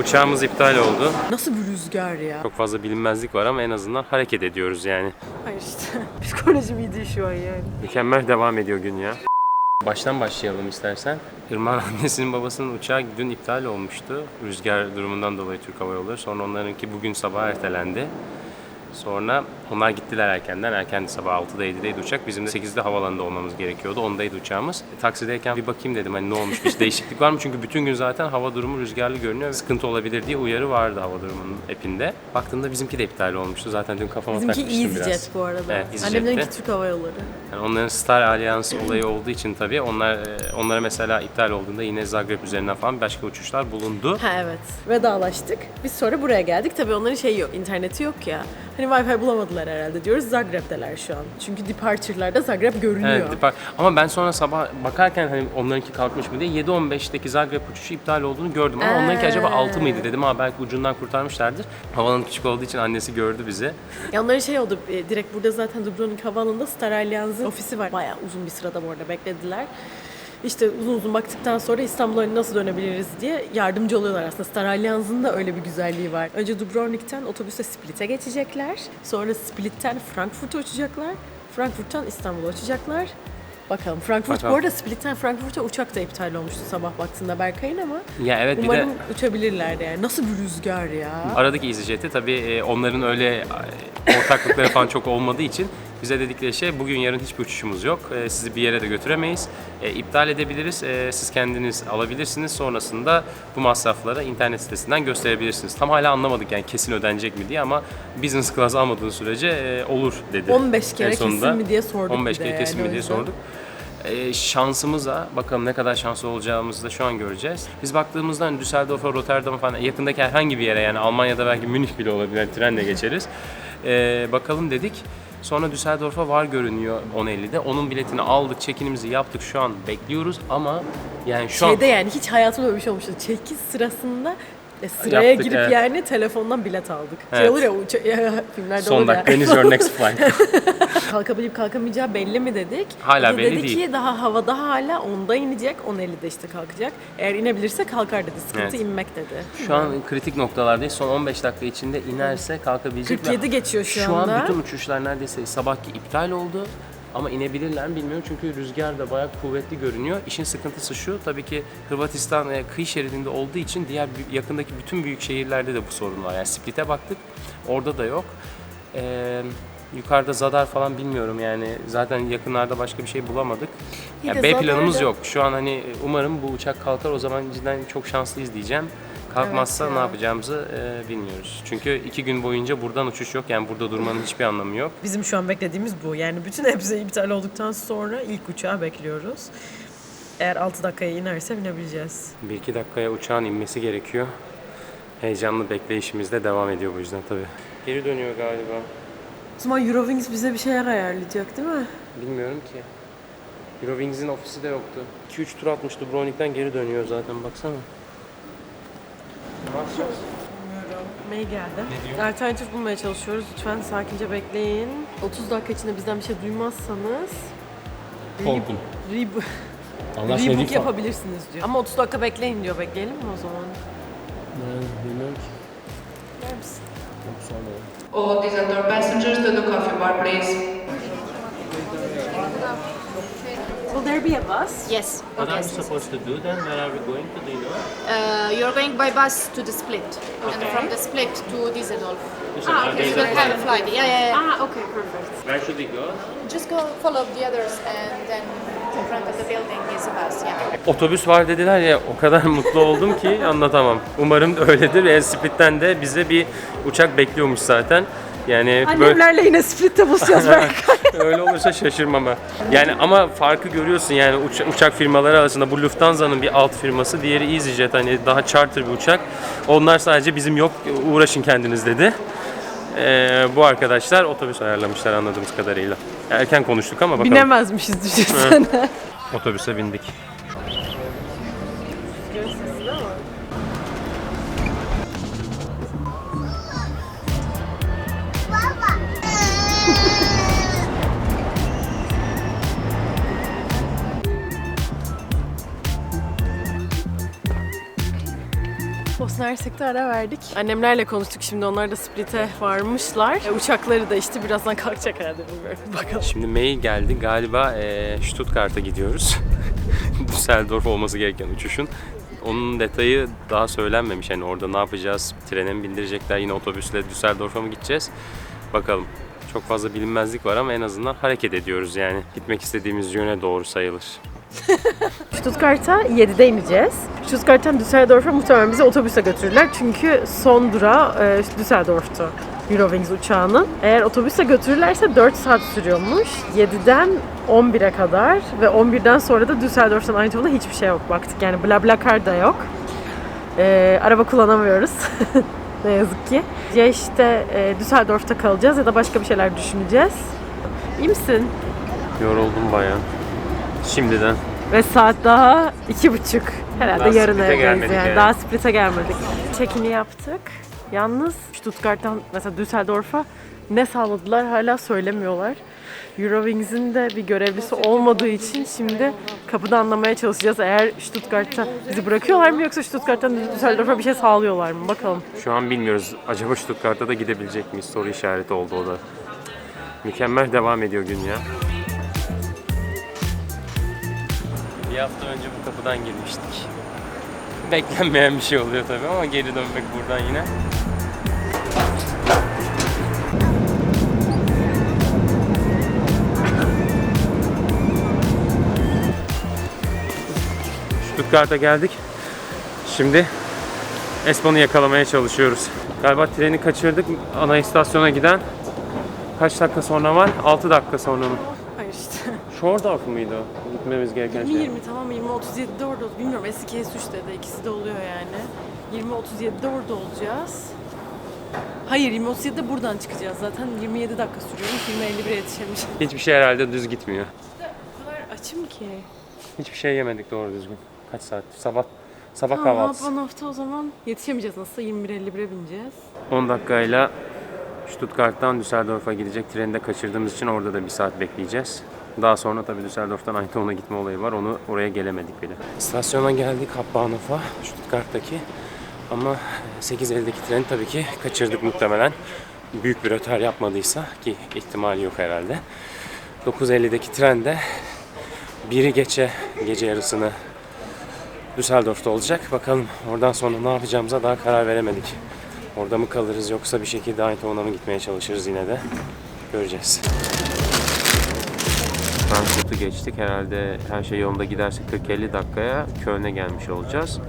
Uçağımız iptal oldu. Nasıl bir rüzgar ya? Çok fazla bilinmezlik var ama en azından hareket ediyoruz yani. Hayır işte. Psikolojim iyi değil şu an yani. Mükemmel devam ediyor gün ya. Baştan başlayalım istersen. Irmak'ın annesinin babasının uçağı dün iptal olmuştu. Rüzgar durumundan dolayı Türk Hava Yolları. Sonra onlarınki bugün sabah ertelendi. Sonra onlar gittiler erkenden. Erken sabah 6'da 7'deydi uçak. Bizim de 8'de havaalanında olmamız gerekiyordu. 10'daydı uçağımız. E, taksideyken bir bakayım dedim hani ne olmuş bir değişiklik var mı? Çünkü bütün gün zaten hava durumu rüzgarlı görünüyor. Sıkıntı olabilir diye uyarı vardı hava durumunun epinde. Baktığımda bizimki de iptal olmuştu. Zaten dün kafama Bizimki takmıştım biraz. EasyJet bu arada. Evet, EasyJet'ti. Annemlerinki Türk Hava Yolları. Yani onların Star Alliance olayı olduğu için tabii onlar e, onlara mesela iptal olduğunda yine Zagreb üzerinden falan başka uçuşlar bulundu. Ha evet. Vedalaştık. Biz sonra buraya geldik. Tabii onların şeyi yok, interneti yok ya. Hani Wi-Fi bulamadılar herhalde diyoruz. Zagreb'deler şu an. Çünkü departure'larda Zagreb görünüyor. Evet, depar- ama ben sonra sabah bakarken hani onlarınki kalkmış mı diye 7.15'teki Zagreb uçuşu iptal olduğunu gördüm ama onlarınki acaba 6 mıydı dedim ama belki ucundan kurtarmışlardır. Havanın küçük olduğu için annesi gördü bizi. Ya onların şey oldu, e, direkt burada zaten Dubrovnik Havaalanı'nda Star Alliance'ın ofisi var. Bayağı uzun bir sırada bu arada beklediler. İşte uzun uzun baktıktan sonra İstanbul'a hani nasıl dönebiliriz diye yardımcı oluyorlar aslında. Star Alliance'ın da öyle bir güzelliği var. Önce Dubrovnik'ten otobüse Split'e geçecekler. Sonra Split'ten Frankfurt'a uçacaklar. Frankfurt'tan İstanbul'a uçacaklar. Bakalım. Frankfurt Bakalım. bu arada Split'ten Frankfurt'a uçak da iptal olmuştu sabah baktığında Berkay'ın ama Ya evet bir de umarım uçabilirler yani. Nasıl bir rüzgar ya. aradaki EasyJet'i tabii e, onların öyle e, ortaklıkları falan çok olmadığı için bize dedikleri şey bugün yarın hiçbir uçuşumuz yok. E, Sizi bir yere de götüremeyiz. E, iptal edebiliriz. E, Siz kendiniz alabilirsiniz. Sonrasında bu masrafları internet sitesinden gösterebilirsiniz. Tam hala anlamadık yani kesin ödenecek mi diye ama business class almadığın sürece e, olur dedi. 15 kere En sonunda. kesin mi diye sorduk 15 bir de kere kesin yani mi o diye yüzden. sorduk. E, şansımıza bakalım ne kadar şanslı olacağımızı da şu an göreceğiz. Biz baktığımızda hani Düsseldorf'a, Rotterdam'a falan yakındaki herhangi bir yere yani Almanya'da belki Münih bile olabilir yani trenle geçeriz. E, bakalım dedik. Sonra Düsseldorf'a var görünüyor 10.50'de. Onun biletini aldık, çekinimizi yaptık. Şu an bekliyoruz ama yani şu Şeyde an yani hiç hayatımda böyle bir şey olmuştu. Çekiş sırasında e, sıraya Yaptık, girip evet. yani telefondan bilet aldık. Şey Evet. olur ya uça- filmlerde son olur ya. dakika when is your next flight? Kalkabilip kalkamayacağı belli mi dedik. Hala O da belli dedi değil. ki daha havada hala onda inecek, 10.50'de işte kalkacak. Eğer inebilirse kalkar dedi. Sıkıntı Evet. inmek dedi. Şu an kritik noktalardayız. Son 15 dakika içinde inerse kalkabilecek. ve 47 geçiyor şu Şu anda. an bütün uçuşlar neredeyse sabahki iptal oldu. Ama inebilirler mi bilmiyorum çünkü rüzgar da bayağı kuvvetli görünüyor. İşin sıkıntısı şu, tabii ki Hırvatistan e, kıyı şeridinde olduğu için diğer yakındaki bütün büyük şehirlerde de bu sorun var. Yani Split'e baktık, orada da yok. Ee, yukarıda Zadar falan bilmiyorum yani zaten yakınlarda başka bir şey bulamadık. Yani de B planımız Zadar'da- yok. Şu an hani umarım bu uçak kalkar o zaman cidden çok şanslıyız diyeceğim. Kalkmazsa Evet ne ya. yapacağımızı e, bilmiyoruz. Çünkü iki gün boyunca buradan uçuş yok. Yani burada durmanın hiçbir anlamı yok. Bizim şu an beklediğimiz bu. Yani bütün hepsi iptal olduktan sonra ilk uçağı bekliyoruz. Eğer 6 dakikaya inerse binebileceğiz. Bir iki dakikaya uçağın inmesi gerekiyor. Heyecanlı bekleyişimiz de devam ediyor bu yüzden tabii. Geri dönüyor galiba. O zaman Eurowings bize bir şeyler ayarlayacak değil mi? Bilmiyorum ki. Eurowings'in ofisi de yoktu. 2-3 tur atmıştı. Bronik'ten geri dönüyor zaten baksana. Ne yapacağız? May geldi. Alternatif bulmaya çalışıyoruz. Lütfen sakince bekleyin. 30 dakika içinde bizden bir şey duymazsanız Korkun. Rebook, Anlaşma rebook yapabilirsiniz diyor. Ama 30 dakika bekleyin diyor. Bekleyelim mi o zaman? Bilmiyorum ki. Gider misin? Çok sonra. All Düsseldorf passengers to the coffee bar, please. Will there be a bus? Yes. What Okay. are we supposed to do then? Where are we going to? Do you know? Uh, you're going by bus to the split, and from the split to Düsseldorf. Düsseldorf. Ah, okay. You will have a flight. Yeah, yeah, yeah. Ah, okay, perfect. Where should we go? Just go follow the others, and then in front of the building is a bus. Yeah. Otobüs var dediler ya o kadar mutlu oldum ki anlatamam. Umarım öyledir. ve Split'ten de bize bir uçak bekliyormuş zaten. Yani böyle Annemlerle yine splitte buluşacağız Berkay. öyle olursa şaşırmam ha. Yani ama farkı görüyorsun yani uça- uçak firmaları arasında bu Lufthansa'nın bir alt firması, diğeri EasyJet hani daha charter bir uçak. Onlar sadece bizim yok uğraşın kendiniz dedi. Ee, bu arkadaşlar otobüs ayarlamışlar anladığımız kadarıyla. Erken konuştuk ama bakalım. Binemezmişiz düşünsene. Otobüse bindik. Hersek'te ara verdik. Annemlerle konuştuk şimdi onlar da Split'e varmışlar. E, uçakları da işte birazdan kalkacak herhalde bilmiyorum. Bakalım. Şimdi mail geldi. Galiba eee Stuttgart'a gidiyoruz. Düsseldorf olması gereken uçuşun. Onun detayı daha söylenmemiş. Yani orada ne yapacağız? Trene mi bindirecekler? Yine otobüsle Düsseldorf'a mı gideceğiz? Bakalım. Çok fazla bilinmezlik var ama en azından hareket ediyoruz yani. Gitmek istediğimiz yöne doğru sayılır. Stuttgart'a 7'de ineceğiz. Stuttgart'tan Düsseldorf'a muhtemelen bizi otobüse götürürler. Çünkü son durağı e, Düsseldorf'tu. Eurowings uçağının. Eğer otobüse götürürlerse 4 saat sürüyormuş. 7'den 11'e kadar ve 11'den sonra da Düsseldorf'tan Eindhoven'a hiçbir şey yok baktık. Yani BlaBlaCar da yok. E, araba kullanamıyoruz. ne yazık ki. Ya işte e, Düsseldorf'ta kalacağız ya da başka bir şeyler düşüneceğiz. İyi misin? Yoruldum bayağı. Şimdiden. Ve saat daha iki buçuk. Herhalde Daha yarın Split'e evdeyiz gelmedik yani. yani. Daha Split'e gelmedik. Çekini yaptık. Yalnız Stuttgart'tan mesela Düsseldorf'a ne sağladılar hala söylemiyorlar. Eurowings'in de bir görevlisi olmadığı için şimdi kapıda anlamaya çalışacağız. Eğer Stuttgart'ta bizi bırakıyorlar mı yoksa Stuttgart'tan Düsseldorf'a bir şey sağlıyorlar mı? Bakalım. Şu an bilmiyoruz. Acaba Stuttgart'ta da gidebilecek miyiz? Soru işareti oldu o da. Mükemmel devam ediyor gün ya. Hafta önce bu kapıdan girmiştik. Beklenmeyen bir şey oluyor tabii ama geri dönmek buradan yine. Stuttgart'a geldik. Şimdi Espan'ı yakalamaya çalışıyoruz. Galiba treni kaçırdık ana istasyona giden. Kaç dakika sonra var? 6 dakika sonra mı? İşte. Shordorf muydu gitmemiz gereken şey? 20 tamam 20-37'de orada bilmiyorum eski S3'te de ikisi de oluyor yani. 20-37'de orada olacağız. Hayır 20-37'de buradan çıkacağız zaten 27 dakika sürüyormuş 20-51'e yetişemiş. Hiçbir şey herhalde düz gitmiyor. O kadar açım ki. Hiçbir şey yemedik doğru düzgün. Kaç saat? Sabah sabah Tamam kahvaltısı. Hapan hafta o zaman yetişemeyeceğiz nasılsa 21-51'e bineceğiz. 10 dakikayla Stuttgart'tan Düsseldorf'a gidecek treni de kaçırdığımız için orada da bir saat bekleyeceğiz. Daha sonra tabii Düsseldorf'tan Eindhoven'a gitme olayı var. Onu oraya gelemedik bile. İstasyona geldik Hauptbahnhof'a, Stuttgart'taki. Ama 8.50'deki treni tabii ki kaçırdık muhtemelen. Büyük bir rötar yapmadıysa ki ihtimali yok herhalde. 9.50'deki trende biri geçe gece yarısını Düsseldorf'ta olacak. Bakalım oradan sonra ne yapacağımıza daha karar veremedik. Orada mı kalırız yoksa bir şekilde Eindhoven'a mı gitmeye çalışırız yine de. Göreceğiz. Frankfurt'u geçtik. Herhalde her şey yolunda giderse 40-50 dakikaya Köln'e gelmiş olacağız.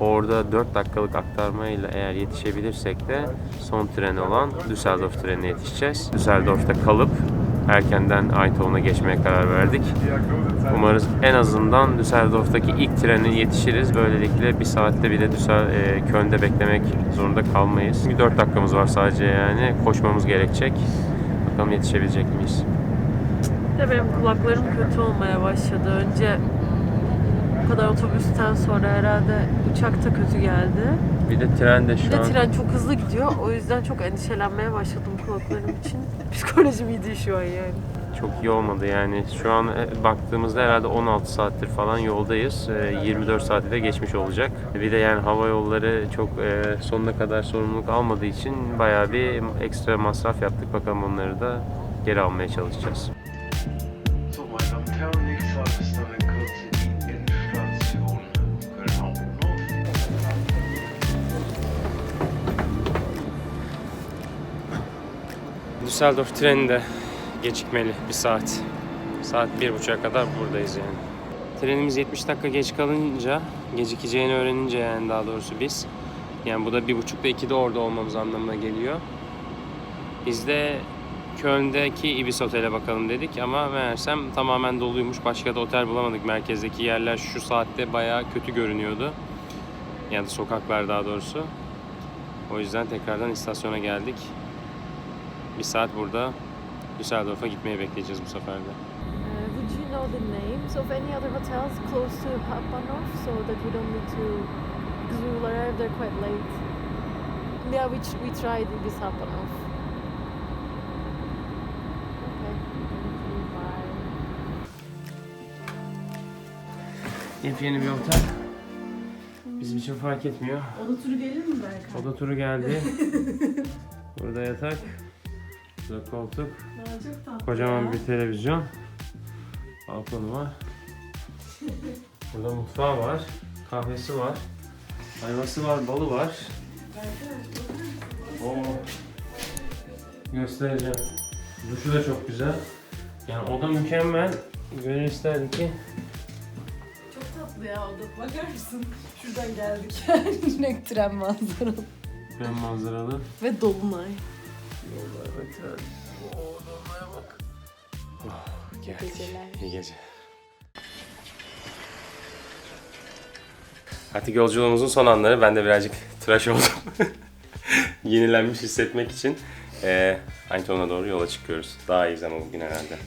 Orada 4 dakikalık aktarmayla eğer yetişebilirsek de son tren olan Düsseldorf trenine yetişeceğiz. Düsseldorf'ta kalıp erkenden Eindhoven'a geçmeye karar verdik. Umarız en azından Düsseldorf'taki ilk trene yetişiriz. Böylelikle bir saatte bile Düssel, e, Köln'de beklemek zorunda kalmayız. Bir 4 dakikamız var sadece yani. Koşmamız gerekecek. Bakalım yetişebilecek miyiz? Bir de benim kulaklarım kötü olmaya başladı. Önce bu kadar otobüsten sonra herhalde uçakta kötü geldi. Bir de tren de Bir şu de an tren çok hızlı gidiyor. O yüzden çok endişelenmeye başladım kulaklarım için. Psikolojim iyi değil şu an yani. çok iyi olmadı yani. Şu an e, baktığımızda herhalde 16 saattir falan yoldayız. E, 24 saati de geçmiş olacak. Bir de yani hava yolları çok e, sonuna kadar sorumluluk almadığı için bayağı bir ekstra masraf yaptık. Bakalım onları da geri almaya çalışacağız. Düsseldorf treni de gecikmeli bir saat. Saat bir buçuğa kadar buradayız yani. Trenimiz 70 dakika geç kalınca, gecikeceğini öğrenince yani daha doğrusu biz. Yani bu da bir buçukta ikide orada olmamız anlamına geliyor. Biz de Köln'deki Ibis Otel'e bakalım dedik ama meğersem tamamen doluymuş. Başka da otel bulamadık. Merkezdeki yerler şu saatte bayağı kötü görünüyordu. Yani sokaklar daha doğrusu. O yüzden tekrardan istasyona geldik. Bir saat burada Düsseldorf'a gitmeye bekleyeceğiz bu sefer de. Uh, would you know the names of any other hotels close to Hapanov so that we don't need to because we will arrive there quite late. Yeah, we, we tried in this bye. Yepyeni bir otel. Bizim için fark etmiyor. Oda turu gelir mi Berkay? Oda turu geldi. Burada yatak. Burada koltuk. Kocaman bir televizyon. Balkonu var. Burada mutfağı var. Kahvesi var. Ayvası var, balı var. Oo. Göstereceğim. Duşu da çok güzel. Yani oda mükemmel. Gönül isterdi ki Çok tatlı ya oda. Bakar mısın? Şuradan geldik. Direkt tren manzaralı. ben manzaralı. Ve dolunay. Yollar sen. Oo, bak. Oh, geldik. Geceler. İyi gece. Artık yolculuğumuzun son anları. Ben de birazcık tıraş oldum. Yenilenmiş hissetmek için eee Eindhoven'a doğru yola çıkıyoruz. Daha iyiyiz ama bugün herhalde.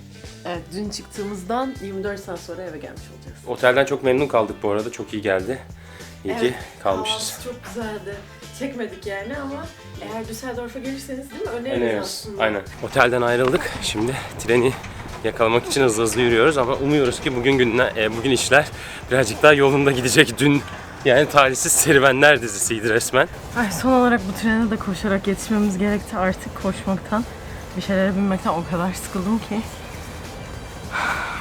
Evet dün çıktığımızdan 24 saat sonra eve gelmiş olacağız. Otelden çok memnun kaldık bu arada. Çok iyi geldi. İyi ki Evet, kalmışız. kahvaltısı çok güzeldi. Çekmedik yani ama eğer Düsseldorf'a gelirseniz değil mi? Öneririz Öneririz. aslında. Aynen. Otelden ayrıldık. Şimdi treni yakalamak için hızlı hızlı yürüyoruz ama umuyoruz ki bugün gününe, e, bugün işler birazcık daha yolunda gidecek. Dün yani talihsiz serüvenler dizisiydi resmen. Ay, son olarak bu trene de koşarak yetişmemiz gerekti artık koşmaktan. Bir şeylere binmekten o kadar sıkıldım ki.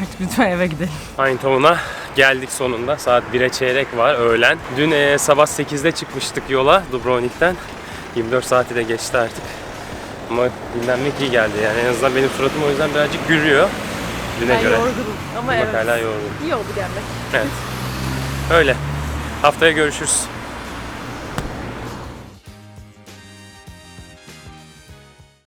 Artık lütfen eve gidelim. Eindhoven'a geldik sonunda. Saat 1'e çeyrek var öğlen. Dün e, sabah 8'de çıkmıştık yola Dubrovnik'ten. 24 saati de geçti artık. Ama dinlenmek iyi geldi yani en azından benim suratım o yüzden birazcık gülüyor. Düne Ben göre. yorgunum ama Bak evet. hala yorgun. İyi oldu gelmek. Evet. Öyle. Haftaya görüşürüz.